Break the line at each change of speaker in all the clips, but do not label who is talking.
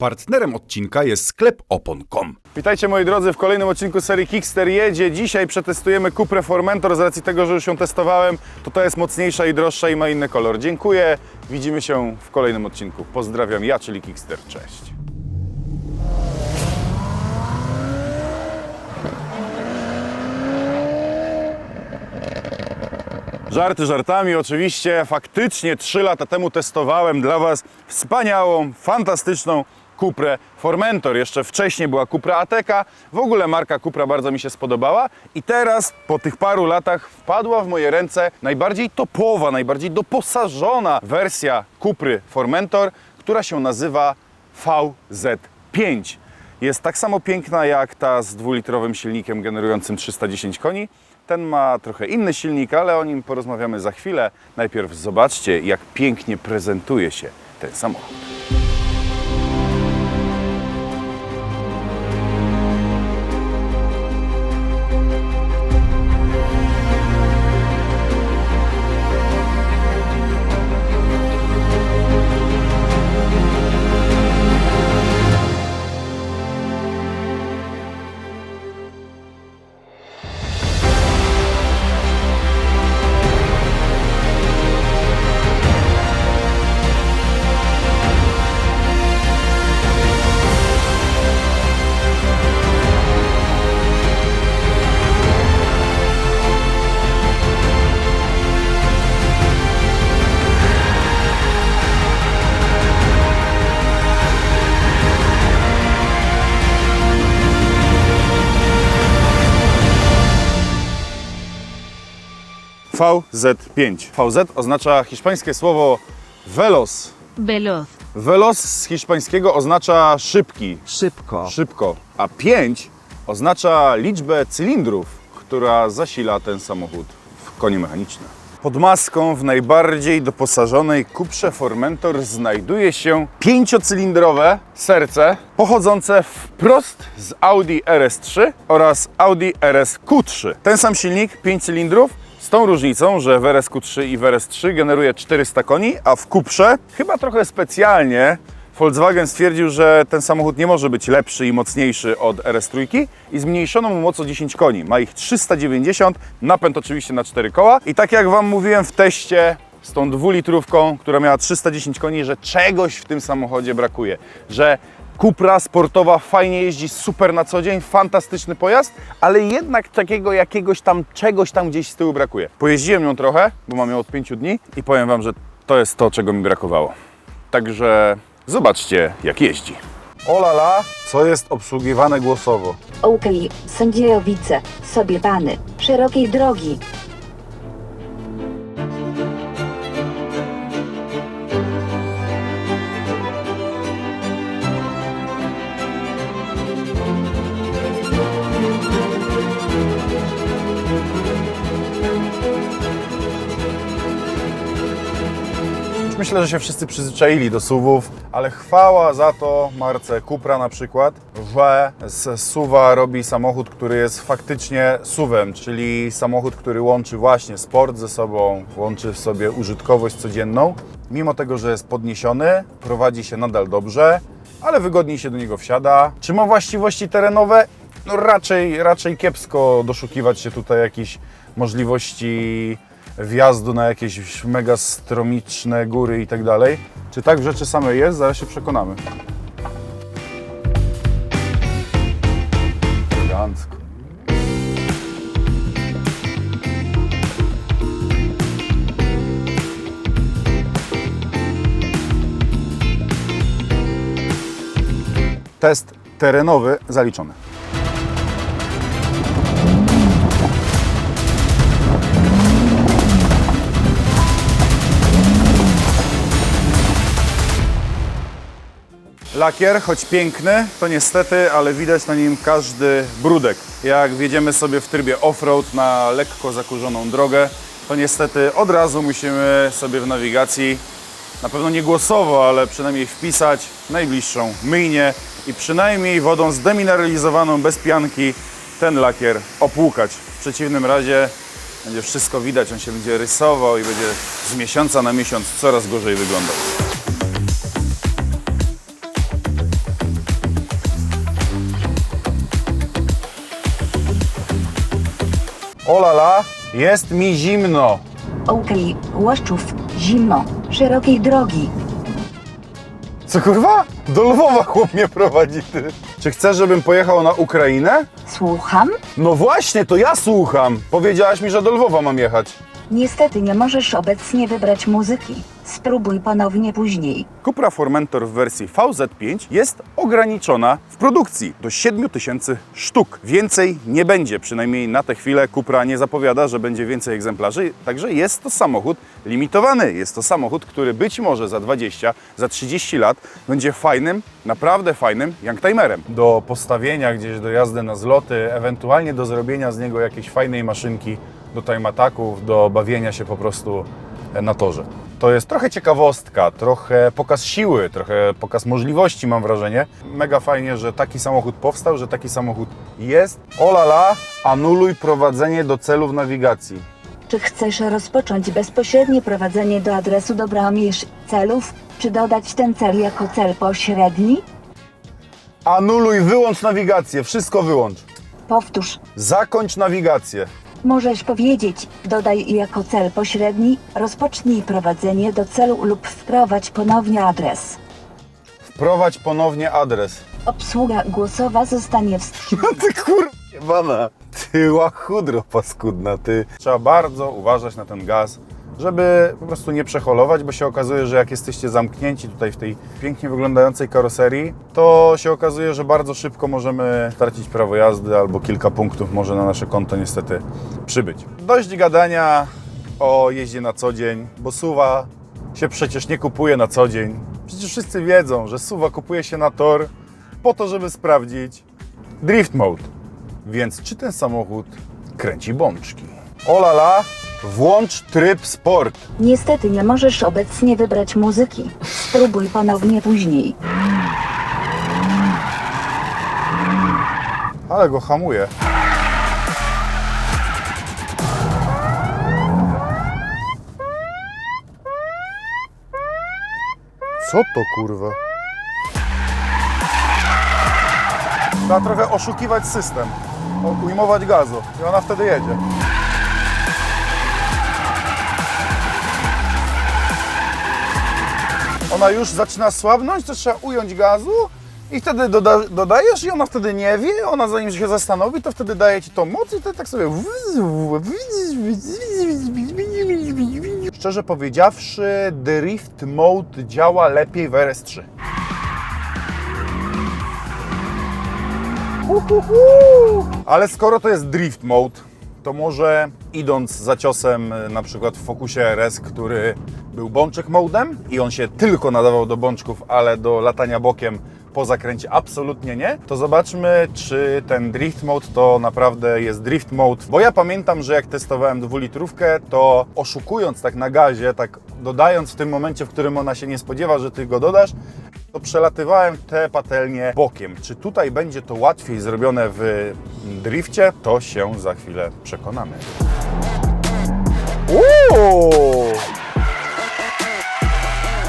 Partnerem odcinka jest sklep opon.com.
Witajcie moi drodzy w kolejnym odcinku serii Kickster jedzie. Dzisiaj przetestujemy Cuprę Formentor. Z racji tego, że już ją testowałem, to ta jest mocniejsza i droższa i ma inny kolor. Dziękuję. Widzimy się w kolejnym odcinku. Pozdrawiam ja, czyli Kickster. Cześć. Żarty żartami, oczywiście. Faktycznie 3 lata temu testowałem dla Was wspaniałą, fantastyczną Cuprę Formentor. Jeszcze wcześniej była Cupra Ateka. W ogóle marka Cupra bardzo mi się spodobała. I teraz, po tych paru latach, wpadła w moje ręce najbardziej topowa, najbardziej doposażona wersja Cupry Formentor, która się nazywa VZ5. Jest tak samo piękna jak ta z dwulitrowym silnikiem generującym 310 koni. Ten ma trochę inny silnik, ale o nim porozmawiamy za chwilę. Najpierw zobaczcie, jak pięknie prezentuje się ten samochód. VZ5. VZ oznacza hiszpańskie słowo veloz.
Veloz.
Veloz z hiszpańskiego oznacza szybki,
Szybko.
szybko, a 5 oznacza liczbę cylindrów, która zasila ten samochód w konie mechaniczne. Pod maską w najbardziej doposażonej Cuprze Formentor znajduje się pięciocylindrowe serce pochodzące wprost z Audi RS3 oraz Audi RS-Q3. Ten sam silnik, 5 cylindrów, tą różnicą, że w RS-Q3 i w RS3 generuje 400 koni, a w Cuprze chyba trochę specjalnie Volkswagen stwierdził, że ten samochód nie może być lepszy i mocniejszy od RS3 i zmniejszono mu moc o 10 koni. Ma ich 390, napęd oczywiście na 4 koła. I tak jak Wam mówiłem w teście z tą dwulitrówką, która miała 310 koni, że czegoś w tym samochodzie brakuje. Że Cupra sportowa fajnie jeździ, super na co dzień, fantastyczny pojazd, ale jednak takiego jakiegoś tam czegoś tam gdzieś z tyłu brakuje. Pojeździłem nią trochę, bo mam ją od 5 dni i powiem Wam, że to jest to, czego mi brakowało. Także zobaczcie, jak jeździ. Olala, co jest obsługiwane głosowo?
Okej, sędziowice, sobie pany, szerokiej drogi.
Myślę, że się wszyscy przyzwyczaili do suwów, ale chwała za to marce Cupra na przykład, że z suwa robi samochód, który jest faktycznie suwem, czyli samochód, który łączy właśnie sport ze sobą, łączy w sobie użytkowość codzienną. Mimo tego, że jest podniesiony, prowadzi się nadal dobrze, ale wygodniej się do niego wsiada. Czy ma właściwości terenowe? No raczej, raczej kiepsko doszukiwać się tutaj jakichś możliwości wjazdu na jakieś mega stromiczne góry i tak dalej. Czy tak w rzeczy samej jest? Zaraz się przekonamy. Elegancko. Test terenowy zaliczony. Lakier, choć piękny, to niestety, ale widać na nim każdy brudek. Jak wjedziemy sobie w trybie off-road na lekko zakurzoną drogę, to niestety od razu musimy sobie w nawigacji, na pewno nie głosowo, ale przynajmniej wpisać najbliższą myjnię i przynajmniej wodą zdemineralizowaną bez pianki ten lakier opłukać. W przeciwnym razie będzie wszystko widać, on się będzie rysował i będzie z miesiąca na miesiąc coraz gorzej wyglądał. Olala, jest mi zimno.
Okej, Łoszczów, zimno, szerokiej drogi.
Co kurwa? Do Lwowa chłop mnie prowadzi, ty. Czy chcesz, żebym pojechał na Ukrainę?
Słucham?
No właśnie, to ja słucham. Powiedziałaś mi, że do Lwowa mam jechać.
Niestety nie możesz obecnie wybrać muzyki. Spróbuj ponownie później.
Cupra Formentor w wersji VZ5 jest ograniczona w produkcji do 7000 sztuk. Więcej nie będzie, przynajmniej na tę chwilę Cupra nie zapowiada, że będzie więcej egzemplarzy, także jest to samochód limitowany. Jest to samochód, który być może za 20, za 30 lat będzie fajnym, naprawdę fajnym youngtimerem. Do postawienia gdzieś, do jazdy na zloty, ewentualnie do zrobienia z niego jakiejś fajnej maszynki, do time ataków, do bawienia się po prostu na torze. To jest trochę ciekawostka, trochę pokaz siły, trochę pokaz możliwości, mam wrażenie. Mega fajnie, że taki samochód powstał, że taki samochód jest. Olala, anuluj prowadzenie do celów nawigacji.
Czy chcesz rozpocząć bezpośrednie prowadzenie do adresu Dobromierz celów, czy dodać ten cel jako cel pośredni?
Anuluj, wyłącz nawigację, wszystko wyłącz.
Powtórz.
Zakończ nawigację.
Możesz powiedzieć, dodaj jako cel pośredni, rozpocznij prowadzenie do celu lub wprowadź ponownie adres.
Wprowadź ponownie adres.
Obsługa głosowa zostanie wstrzymana.
No ty kurwa, ty łachudro paskudna, ty. Trzeba bardzo uważać na ten gaz, żeby po prostu nie przeholować, bo się okazuje, że jak jesteście zamknięci tutaj w tej pięknie wyglądającej karoserii, to się okazuje, że bardzo szybko możemy stracić prawo jazdy albo kilka punktów może na nasze konto niestety przybyć. Dość gadania o jeździe na co dzień, bo suwa się przecież nie kupuje na co dzień. Przecież wszyscy wiedzą, że suwa kupuje się na tor po to, żeby sprawdzić drift mode. Więc czy ten samochód kręci bączki? Olala, włącz tryb sport.
Niestety nie możesz obecnie wybrać muzyki. Spróbuj ponownie później.
Ale go hamuje. Co to kurwa? Trzeba trochę oszukiwać system, o- ujmować gazu i ona wtedy jedzie. Ona już zaczyna słabnąć, to trzeba ująć gazu i wtedy doda dodajesz i ona wtedy nie wie, ona zanim się zastanowi, to wtedy daje ci tą moc i ty tak sobie... Szczerze powiedziawszy, Drift Mode działa lepiej w RS3. Ale skoro to jest Drift Mode, to może idąc za ciosem y, na przykład w Focusie RS, który był bączek modem i on się tylko nadawał do bączków, ale do latania bokiem po zakręcie absolutnie nie, to zobaczmy, czy ten drift mode to naprawdę jest drift mode. Bo ja pamiętam, że jak testowałem dwulitrówkę, to oszukując tak na gazie, tak dodając w tym momencie, w którym ona się nie spodziewa, że ty go dodasz, to przelatywałem te patelnie bokiem. Czy tutaj będzie to łatwiej zrobione w drifcie, to się za chwilę przekonamy. Uuu!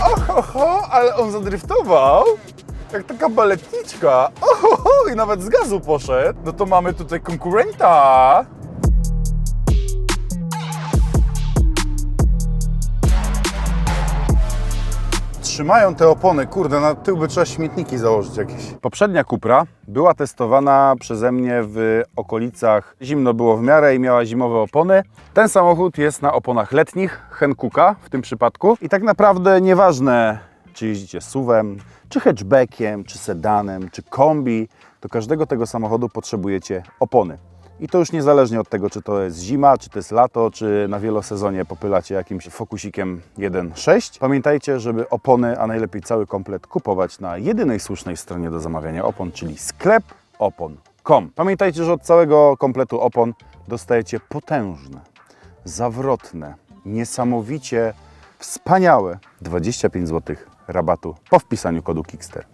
Ohoho, ale on zadriftował. Jak taka baletniczka. Ohoho, i nawet z gazu poszedł. No to mamy tutaj konkurenta. Trzymają te opony, kurde, na tył by trzeba śmietniki założyć jakieś. Poprzednia Cupra była testowana przeze mnie w okolicach, zimno było w miarę i miała zimowe opony. Ten samochód jest na oponach letnich, Henkuka w tym przypadku. I tak naprawdę nieważne, czy jeździcie SUV-em, czy hatchbackiem, czy sedanem, czy kombi, do każdego tego samochodu potrzebujecie opony. I to już niezależnie od tego, czy to jest zima, czy to jest lato, czy na wielosezonie popylacie jakimś fokusikiem 1.6. Pamiętajcie, żeby opony, a najlepiej cały komplet kupować na jedynej słusznej stronie do zamawiania opon, czyli sklep opon.com. Pamiętajcie, że od całego kompletu opon dostajecie potężne, zawrotne, niesamowicie wspaniałe 25 zł rabatu po wpisaniu kodu Kickster.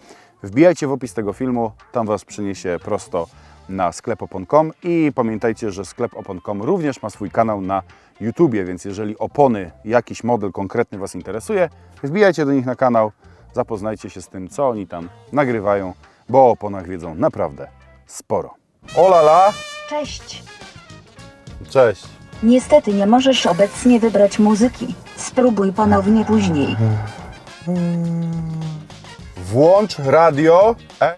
Wbijajcie w opis tego filmu, tam Was przyniesie prosto na sklep opon.com i pamiętajcie, że sklep opon.com również ma swój kanał na YouTubie, więc jeżeli opony, jakiś model konkretny Was interesuje, wbijajcie do nich na kanał, zapoznajcie się z tym, co oni tam nagrywają, bo o oponach wiedzą naprawdę sporo. Olala!
Cześć!
Cześć.
Niestety nie możesz obecnie wybrać muzyki. Spróbuj ponownie później.
Włącz radio E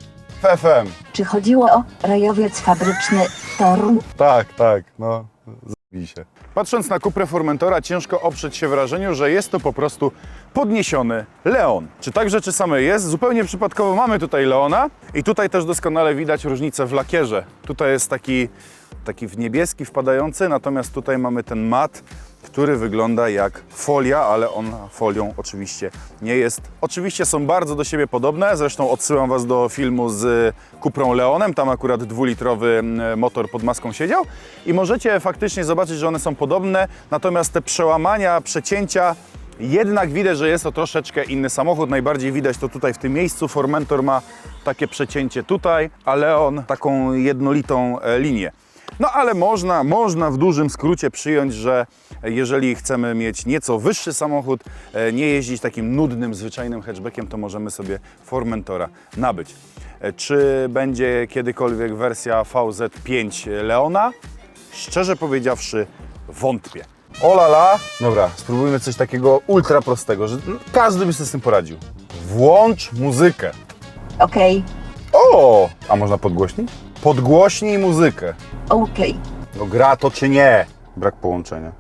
FM.
Czy chodziło o rajowiec fabryczny Toruń?
Tak, tak, no. Zabij się. Patrząc na kuprę Formentora, ciężko oprzeć się wrażeniu, że jest to po prostu podniesiony Leon. Czy tak rzeczy same jest? Zupełnie przypadkowo mamy tutaj Leona i tutaj też doskonale widać różnicę w lakierze. Tutaj jest taki, taki w niebieski wpadający, natomiast tutaj mamy ten mat, który wygląda jak folia, ale on folią oczywiście nie jest. Oczywiście są bardzo do siebie podobne, zresztą odsyłam Was do filmu z Kuprą Leonem, tam akurat dwulitrowy mm, motor pod maską siedział i możecie faktycznie zobaczyć, że one są podobne, natomiast te przełamania, przecięcia jednak widać, że jest to troszeczkę inny samochód. Najbardziej widać to tutaj w tym miejscu. Formentor ma takie przecięcie tutaj, a Leon taką jednolitą e, linię. No ale można, można w dużym skrócie przyjąć, że jeżeli chcemy mieć nieco wyższy samochód, e, nie jeździć takim nudnym, zwyczajnym hatchbackiem, to możemy sobie Formentora nabyć. E, Czy będzie kiedykolwiek wersja VZ5 Leona? Szczerze powiedziawszy, wątpię. Olala! Dobra, spróbujmy coś takiego ultra prostego, że każdy by sobie z tym poradził. Włącz muzykę.
Okej,
O! A można podgłośnić? Podgłośnij muzykę.
okej.
No gra to czy nie? Brak połączenia.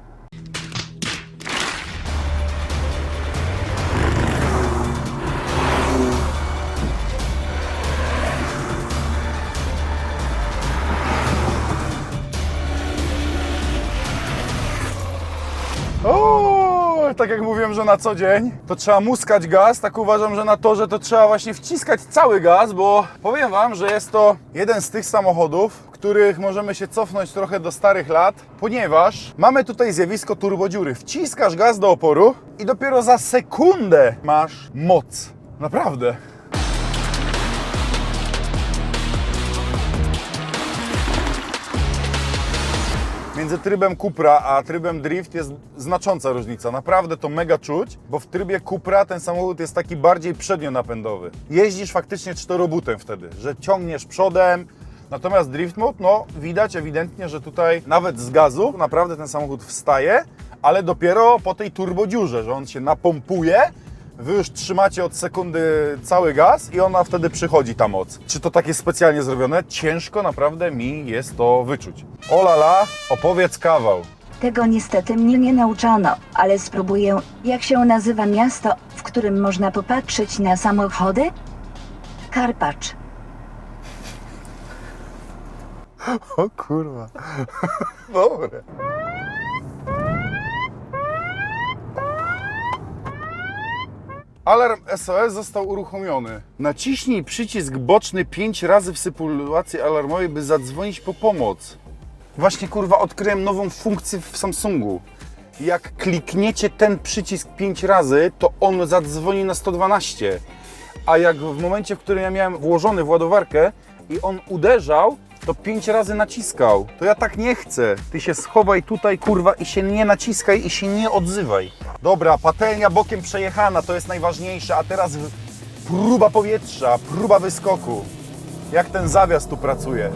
Że na co dzień to trzeba muskać gaz, tak uważam, że na torze to trzeba właśnie wciskać cały gaz, bo powiem Wam, że jest to jeden z tych samochodów, których możemy się cofnąć trochę do starych lat, ponieważ mamy tutaj zjawisko turbodziury. Wciskasz gaz do oporu i dopiero za sekundę masz moc. Naprawdę. Między trybem Cupra a trybem Drift jest znacząca różnica. Naprawdę to mega czuć, bo w trybie Cupra ten samochód jest taki bardziej przednionapędowy. Jeździsz faktycznie czterobutem wtedy, że ciągniesz przodem. Natomiast Drift Mode, no widać ewidentnie, że tutaj nawet z gazu naprawdę ten samochód wstaje, ale dopiero po tej turbodziurze, że on się napompuje, Wy już trzymacie od sekundy cały gaz i ona wtedy przychodzi ta moc. Czy to tak jest specjalnie zrobione? Ciężko naprawdę mi jest to wyczuć. Olala, opowiedz kawał.
Tego niestety mnie nie nauczono, ale spróbuję. Jak się nazywa miasto, w którym można popatrzeć na samochody? Karpacz.
O kurwa. Dobre. Alarm SOS został uruchomiony. Naciśnij przycisk boczny 5 razy w sytuacji alarmowej, by zadzwonić po pomoc. Właśnie kurwa odkryłem nową funkcję w Samsungu. Jak klikniecie ten przycisk 5 razy, to on zadzwoni na 112. A jak w momencie, w którym ja miałem włożony w ładowarkę i on uderzał, to 5 razy naciskał. To ja tak nie chcę. Ty się schowaj tutaj, kurwa, i się nie naciskaj i się nie odzywaj. Dobra, patelnia bokiem przejechana, to jest najważniejsze, a teraz próba powietrza, próba wyskoku. Jak ten zawias tu pracuje?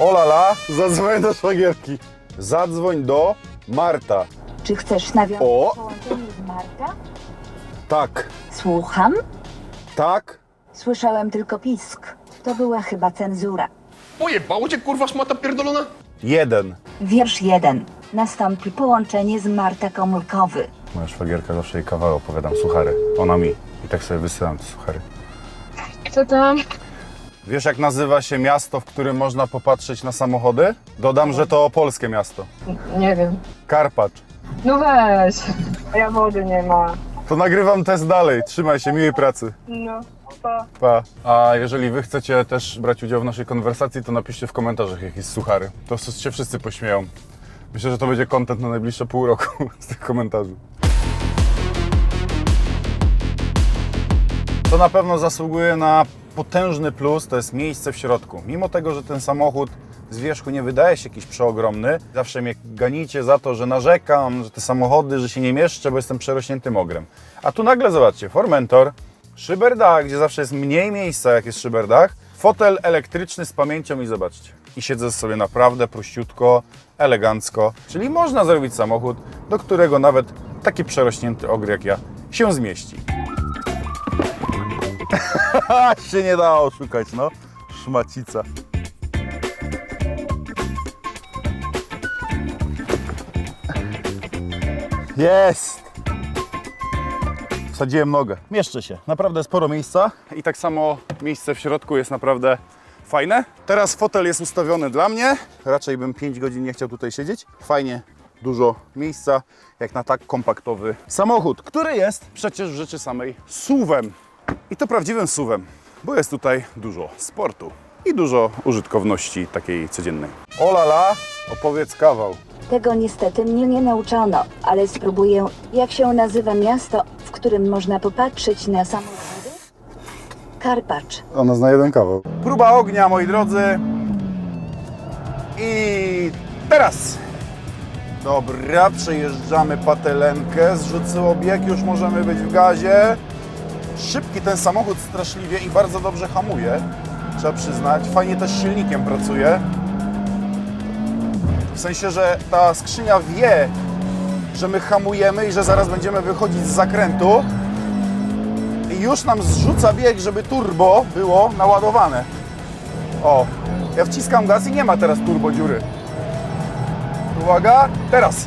Olala, zadzwoń do szwagierki. Zadzwoń do Marta.
Czy chcesz nawiązać
O!
połączenie z Marta?
Tak,
Słucham?
tak.
Słyszałem tylko pisk. To była chyba cenzura.
Pojebało cię kurwa szmata pierdolona?
Jeden.
Wiersz 1. Nastąpi połączenie z Marta Komórkowy.
Moja szwagierka zawsze jej kawał opowiadam suchary. Ona mi. I tak sobie wysyłam te suchary.
Co tam?
Wiesz jak nazywa się miasto, w którym można popatrzeć na samochody? Dodam, że to polskie miasto.
Nie wiem.
Karpacz.
No weź. A ja wody nie ma.
To nagrywam test dalej. Trzymaj się, miłej pracy.
No, pa.
Pa. A jeżeli wy chcecie też brać udział w naszej konwersacji, to napiszcie w komentarzach jakieś suchary. To się wszyscy pośmieją. Myślę, że to będzie content na najbliższe pół roku z tych komentarzy. To na pewno zasługuje na potężny plus, to jest miejsce w środku. Mimo tego, że ten samochód z wierzchu nie wydaje się jakiś przeogromny, zawsze mnie ganicie za to, że narzekam, że te samochody, że się nie mieszczę, bo jestem przerośniętym ogrem. A tu nagle zobaczcie, Formentor, Szyberdach, gdzie zawsze jest mniej miejsca, jak jest szyberdach. Fotel elektryczny z pamięcią i zobaczcie. I siedzę sobie naprawdę prościutko, elegancko. Czyli można zrobić samochód, do którego nawet taki przerośnięty ogry jak ja się zmieści. się nie da oszukać, no. Szmacica. Jest! Wsadziłem nogę. Mieszczę się. Naprawdę sporo miejsca. I tak samo miejsce w środku jest naprawdę fajne. Teraz fotel jest ustawiony dla mnie. Raczej bym 5 godzin nie chciał tutaj siedzieć. Fajnie, dużo miejsca, jak na tak kompaktowy samochód, który jest przecież w rzeczy samej suwem. I to prawdziwym suwem, bo jest tutaj dużo sportu i dużo użytkowności takiej codziennej. Olala, opowiedz kawał.
Tego niestety mnie nie nauczono, ale spróbuję. Jak się nazywa miasto, w którym można popatrzeć na samochody? Karpacz.
Ona zna jeden kawał. Próba ognia, moi drodzy. I teraz. Dobra, przejeżdżamy patelenkę, zrzuciło bieg, już możemy być w gazie. Szybki ten samochód straszliwie i bardzo dobrze hamuje, trzeba przyznać. Fajnie też silnikiem pracuje. W sensie, że ta skrzynia wie, że my hamujemy i że zaraz będziemy wychodzić z zakrętu i już nam zrzuca bieg, żeby turbo było naładowane. O, ja wciskam gaz i nie ma teraz turbo dziury. Uwaga, teraz.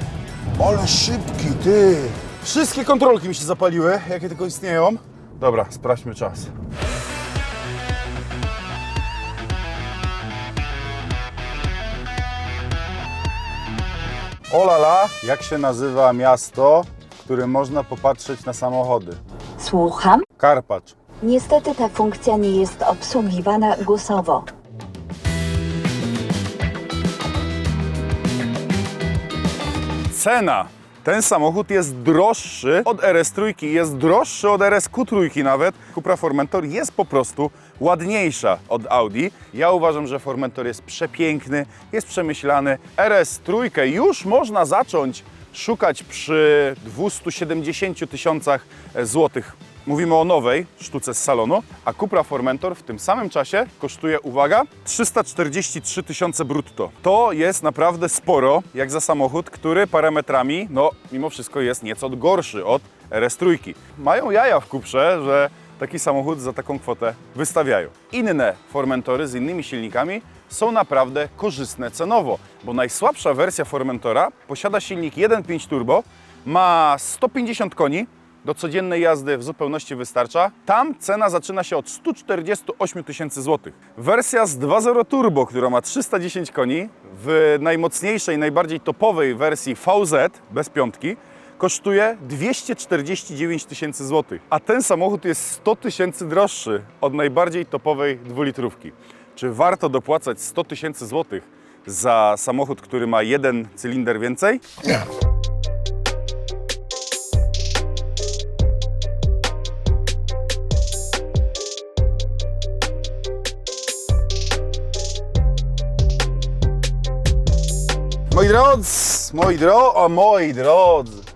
Ale szybki, ty. Wszystkie kontrolki mi się zapaliły, jakie tylko istnieją. Dobra, sprawdźmy czas. Olala, jak się nazywa miasto, w którym można popatrzeć na samochody?
Słucham?
Karpacz.
Niestety ta funkcja nie jest obsługiwana głosowo.
Cena. Ten samochód jest droższy od RS3, jest droższy od RSQ3 nawet. Cupra Formentor jest po prostu ładniejsza od Audi. Ja uważam, że Formentor jest przepiękny, jest przemyślany. RS3 już można zacząć szukać przy 270 tysiącach złotych. Mówimy o nowej sztuce z salonu, a Cupra Formentor w tym samym czasie kosztuje, uwaga, 343 tysiące brutto. To jest naprawdę sporo, jak za samochód, który parametrami, no mimo wszystko jest nieco gorszy od RS3. Mają jaja w Cuprze, że taki samochód za taką kwotę wystawiają. Inne Formentory z innymi silnikami są naprawdę korzystne cenowo, bo najsłabsza wersja Formentora posiada silnik 1.5 turbo, ma 150 koni, do codziennej jazdy w zupełności wystarcza. Tam cena zaczyna się od 148 tysięcy złotych. Wersja z 2.0 turbo, która ma 310 koni, w najmocniejszej, najbardziej topowej wersji VZ bez piątki, kosztuje 249 tysięcy złotych. A ten samochód jest 100 tysięcy droższy od najbardziej topowej dwulitrówki. Czy warto dopłacać 100 tysięcy złotych za samochód, który ma jeden cylinder więcej? Moi drodzy, moi dro, o moi drodzy,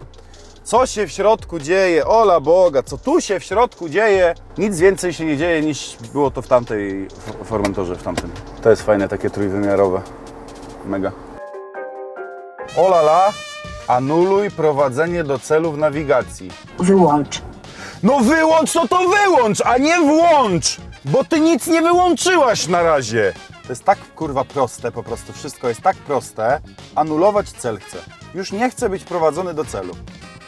co się w środku dzieje? Ola Boga, co tu się w środku dzieje? Nic więcej się nie dzieje niż było to w tamtej f- Formentorze, w tamtym. To jest fajne, takie trójwymiarowe. Mega. Olala, anuluj prowadzenie do celów nawigacji.
Wyłącz.
No wyłącz, no to wyłącz, a nie włącz! Bo ty nic nie wyłączyłaś na razie. To jest tak kurwa proste, po prostu wszystko jest tak proste. Anulować cel chcę. Już nie chcę być prowadzony do celu.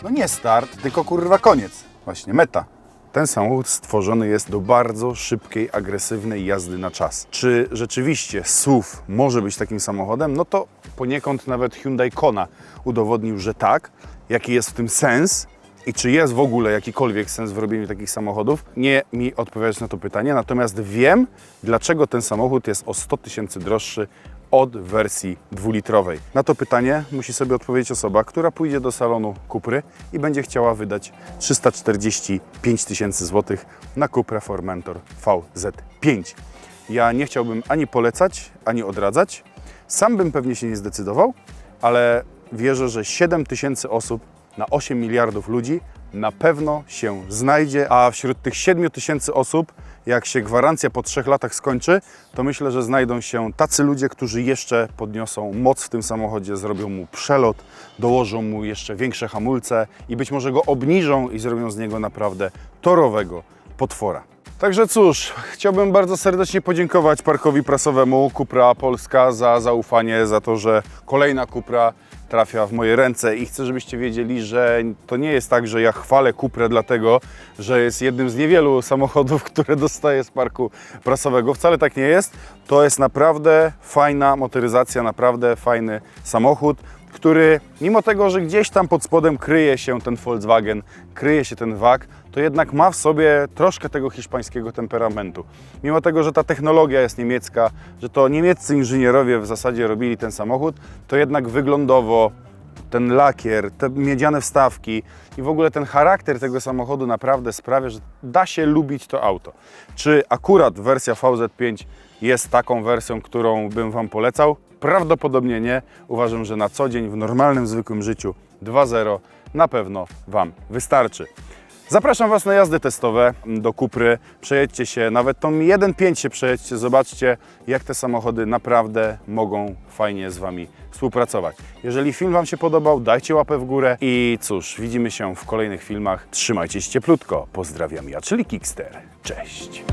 No nie start, tylko kurwa koniec. Właśnie meta. Ten samochód stworzony jest do bardzo szybkiej, agresywnej jazdy na czas. Czy rzeczywiście SUV może być takim samochodem? No to poniekąd nawet Hyundai Kona udowodnił, że tak. Jaki jest w tym sens? I czy jest w ogóle jakikolwiek sens w robieniu takich samochodów? Nie mi odpowiadać na to pytanie, natomiast wiem, dlaczego ten samochód jest o 100 tysięcy droższy od wersji dwulitrowej. Na to pytanie musi sobie odpowiedzieć osoba, która pójdzie do salonu Kupry i będzie chciała wydać 345 tysięcy złotych na Cupra Formentor VZ5. Ja nie chciałbym ani polecać, ani odradzać. Sam bym pewnie się nie zdecydował, ale wierzę, że 7 tysięcy osób na 8 miliardów ludzi na pewno się znajdzie, a wśród tych 7 tysięcy osób, jak się gwarancja po trzech latach skończy, to myślę, że znajdą się tacy ludzie, którzy jeszcze podniosą moc w tym samochodzie, zrobią mu przelot, dołożą mu jeszcze większe hamulce i być może go obniżą i zrobią z niego naprawdę torowego potwora. Także cóż, chciałbym bardzo serdecznie podziękować Parkowi Prasowemu Kupra Polska za zaufanie, za to, że kolejna Kupra trafia w moje ręce i chcę, żebyście wiedzieli, że to nie jest tak, że ja chwalę Kuprę dlatego, że jest jednym z niewielu samochodów, które dostaję z Parku Prasowego. Wcale tak nie jest. To jest naprawdę fajna motoryzacja, naprawdę fajny samochód który mimo tego, że gdzieś tam pod spodem kryje się ten Volkswagen, kryje się ten WAG, to jednak ma w sobie troszkę tego hiszpańskiego temperamentu. Mimo tego, że ta technologia jest niemiecka, że to niemieccy inżynierowie w zasadzie robili ten samochód, to jednak wyglądowo ten lakier, te miedziane wstawki i w ogóle ten charakter tego samochodu naprawdę sprawia, że da się lubić to auto. Czy akurat wersja VZ5 jest taką wersją, którą bym Wam polecał? Prawdopodobnie nie. Uważam, że na co dzień w normalnym, zwykłym życiu 2.0 na pewno Wam wystarczy. Zapraszam Was na jazdy testowe do Kupry. Przejedźcie się, nawet tą 1.5 się przejedźcie, zobaczcie jak te samochody naprawdę mogą fajnie z Wami współpracować. Jeżeli film Wam się podobał, dajcie łapę w górę i cóż, widzimy się w kolejnych filmach. Trzymajcie się cieplutko. Pozdrawiam ja, czyli Kickster. Cześć!